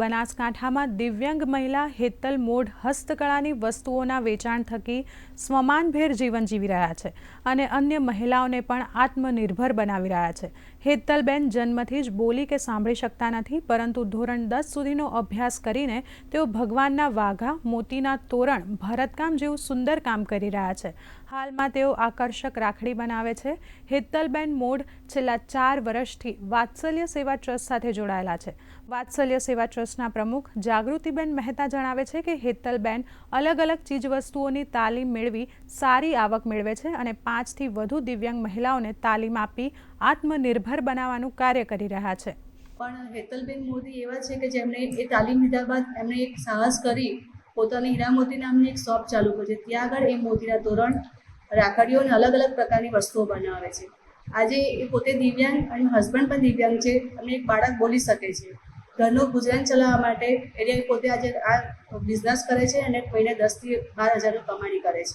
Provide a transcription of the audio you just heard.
બનાસકાંઠામાં દિવ્યાંગ મહિલા હેતલ મોઢ હસ્તકળાની વસ્તુઓના વેચાણ થકી સ્વમાનભેર જીવન જીવી રહ્યા છે અને અન્ય મહિલાઓને પણ આત્મનિર્ભર બનાવી રહ્યા છે. હેતલબેન જન્મથી જ બોલી કે સાંભળી શકતા નથી, પરંતુ ધોરણ દસ સુધીનો અભ્યાસ કરીને તેઓ ભગવાનના વાઘા, મોતીના તોરણ, ભરતકામ જેવું સુંદર કામ કરી રહ્યા છે. હાલમાં તેઓ આકર્ષક રાખડી બનાવે છે. હેતલબેન મોઢ છેલ્લા ચાર વર્ષથી વાત્સલ્ય સેવા ટ્રસ્ટ સાથે જોડાયેલા છે. વાત્સલ્ય સેવા ટ્રસ્ટના પ્રમુખ જાગૃતિબેન મહેતા જણાવે છે કે હેતલબેન અલગ અલગ ચીજવસ્તુઓની તાલીમ મેળવી સારી આવક મેળવે છે અને પાંચથી વધુ દિવ્યાંગ મહિલાઓને તાલીમ આપી આત્મનિર્ભર બનાવવાનું કાર્ય કરી રહ્યા છે. પણ હેતલબેન મોદી એવા છે કે જેમણે એ તાલીમ લીધા બાદ એમણે એક સાહસ કરી પોતાની હીરા મોતી નામની એક શોપ ચાલુ કરી. છે ત્યાં આગળ એ મોતીના તોરણ, રાખડીઓ અને અલગ અલગ પ્રકારની વસ્તુઓ બનાવે છે. આજે એ પોતે દિવ્યાંગ અને હસબન્ડ પણ દિવ્યાંગ છે અને એક બાળક બોલી શકે છે. ઘરનું ગુજરાન ચલાવવા માટે એને પોતે આજે આ બિઝનેસ કરે છે અને મહિને દસથી બાર હજારનું કમાણી કરે છે.